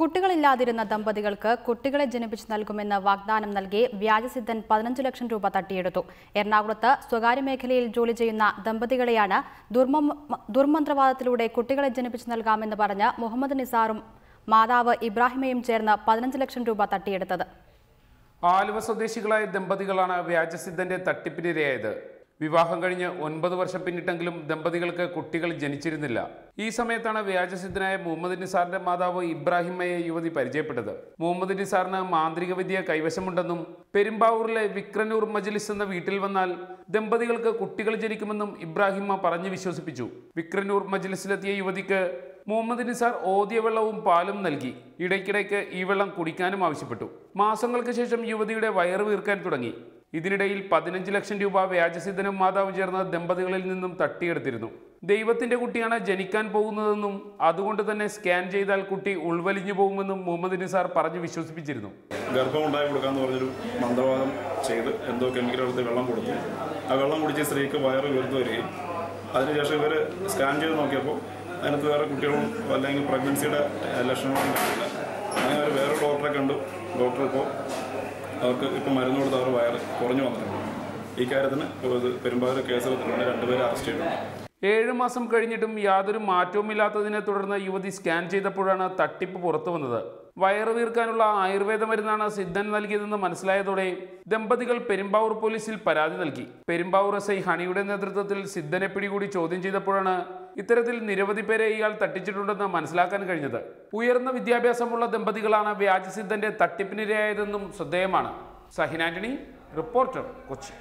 കുട്ടികളില്ലാതിരുന്ന ദമ്പതികൾക്ക് കുട്ടികളെ ജനിപ്പിച്ചു നൽകുമെന്ന് വാഗ്ദാനം നൽകി വ്യാജസിദ്ധൻ പതിനഞ്ച് ലക്ഷം രൂപ തട്ടിയെടുത്തു. എറണാകുളത്ത് സ്വകാര്യ മേഖലയിൽ ജോലി ചെയ്യുന്ന ദമ്പതികളെയാണ് ദുർമ ദുർമന്ത്രവാദത്തിലൂടെ കുട്ടികളെ ജനിപ്പിച്ചു നൽകാമെന്ന് പറഞ്ഞ് മുഹമ്മദ് നിസാറും മാതാവ് ഇബ്രാഹിമയും ചേർന്ന് പതിനഞ്ച് ലക്ഷം രൂപ തട്ടിയെടുത്തത്. ആലുവ സ്വദേശികളായ ദമ്പതികളാണ് വ്യാജസിദ്ധന്റെ തട്ടിപ്പിനിരയായത്. വിവാഹം കഴിഞ്ഞ് ഒൻപത് വർഷം പിന്നിട്ടെങ്കിലും ദമ്പതികൾക്ക് കുട്ടികൾ ജനിച്ചിരുന്നില്ല. ഈ സമയത്താണ് വ്യാജസിദ്ധനായ മുഹമ്മദ് നിസാറിന്റെ മാതാവ് ഇബ്രാഹിമയെ യുവതി പരിചയപ്പെട്ടത്. മുഹമ്മദ് നിസാറിന് മാന്ത്രിക വിദ്യ കൈവശമുണ്ടെന്നും പെരുമ്പാവൂരിലെ വിക്രനൂർ മജ്ലിസ് എന്ന വീട്ടിൽ വന്നാൽ ദമ്പതികൾക്ക് കുട്ടികൾ ജനിക്കുമെന്നും ഇബ്രാഹിമ പറഞ്ഞു വിശ്വസിപ്പിച്ചു. വിക്രനൂർ മജ്ലിസിലെത്തിയ യുവതിക്ക് മുഹമ്മദ് നിസാർ ഓദ്യ വെള്ളവും പാലും നൽകി. ഇടയ്ക്കിടയ്ക്ക് ഈ വെള്ളം കുടിക്കാനും ആവശ്യപ്പെട്ടു. മാസങ്ങൾക്ക് ശേഷം യുവതിയുടെ വയറ് വീർക്കാൻ തുടങ്ങി. ഇതിനിടയിൽ പതിനഞ്ച് ലക്ഷം രൂപ വ്യാജസിദ്ധനും മാതാവ് ചേർന്ന ദമ്പതികളിൽ നിന്നും തട്ടിയെടുത്തിരുന്നു. ദൈവത്തിന്റെ കുട്ടിയാണ് ജനിക്കാൻ പോകുന്നതെന്നും അതുകൊണ്ട് തന്നെ സ്കാൻ ചെയ്താൽ കുട്ടി ഉൾവലിഞ്ഞു പോകുമെന്നും മുഹമ്മദ് നിസാർ പറഞ്ഞു വിശ്വസിപ്പിച്ചിരുന്നു. ഗർഭം ഉണ്ടായി കൊടുക്കാന്ന് പറഞ്ഞൊരു മന്ത്രവാദം ചെയ്ത് എന്തോ കെമിക്കൽ എടുത്ത് വെള്ളം കൊടുത്തു. ആ വെള്ളം കുടിച്ച് സ്ത്രീക്ക് വയറ് ഉയർത്തു വരികയും അതിനുശേഷം ഇവർ സ്കാൻ ചെയ്ത് നോക്കിയപ്പോൾ അതിനകത്ത് വേറെ കുട്ടികളും അല്ലെങ്കിൽ പ്രഗ്നൻസിയുടെ ലക്ഷണങ്ങളും കണ്ടില്ല അങ്ങനെ അവർ വേറെ ഡോക്ടറെ കണ്ടു. ഡോക്ടർ ഇപ്പോൾ അവർക്ക് ഇപ്പോൾ മരുന്ന് കൊടുത്ത് അവർ വയറ് കുറഞ്ഞു വന്നിട്ടുണ്ട്. ഈ കാര്യത്തിന് പെരുമ്പാവൂർ കേസ് പെരുമ്പാവൂർ കേസെടുത്തിട്ടുണ്ട് രണ്ടുപേരെ അറസ്റ്റ് ചെയ്തു. ഏഴ് മാസം കഴിഞ്ഞിട്ടും യാതൊരു മാറ്റവുമില്ലാത്തതിനെ തുടർന്ന് യുവതി സ്കാൻ ചെയ്തപ്പോഴാണ് തട്ടിപ്പ് പുറത്തു വന്നത്. വയറ് വീർക്കാനുള്ള ആയുർവേദ മരുന്നാണ് സിദ്ധൻ നൽകിയതെന്ന് മനസ്സിലായതോടെ ദമ്പതികൾ പെരുമ്പാവൂർ പോലീസിൽ പരാതി നൽകി. പെരുമ്പാവൂർ എസ് ഐ ഹണിയുടെ നേതൃത്വത്തിൽ സിദ്ധനെ പിടികൂടി ചോദ്യം ചെയ്തപ്പോഴാണ് ഇത്തരത്തിൽ നിരവധി പേരെ ഇയാൾ തട്ടിച്ചിട്ടുണ്ടെന്ന് മനസ്സിലാക്കാൻ കഴിഞ്ഞത്. ഉയർന്ന വിദ്യാഭ്യാസമുള്ള ദമ്പതികളാണ് വ്യാജസിദ്ധന്റെ തട്ടിപ്പിനിരയായതെന്നും ശ്രദ്ധേയമാണ്. സഹിനാന്റണി റിപ്പോർട്ടർ കൊച്ചി.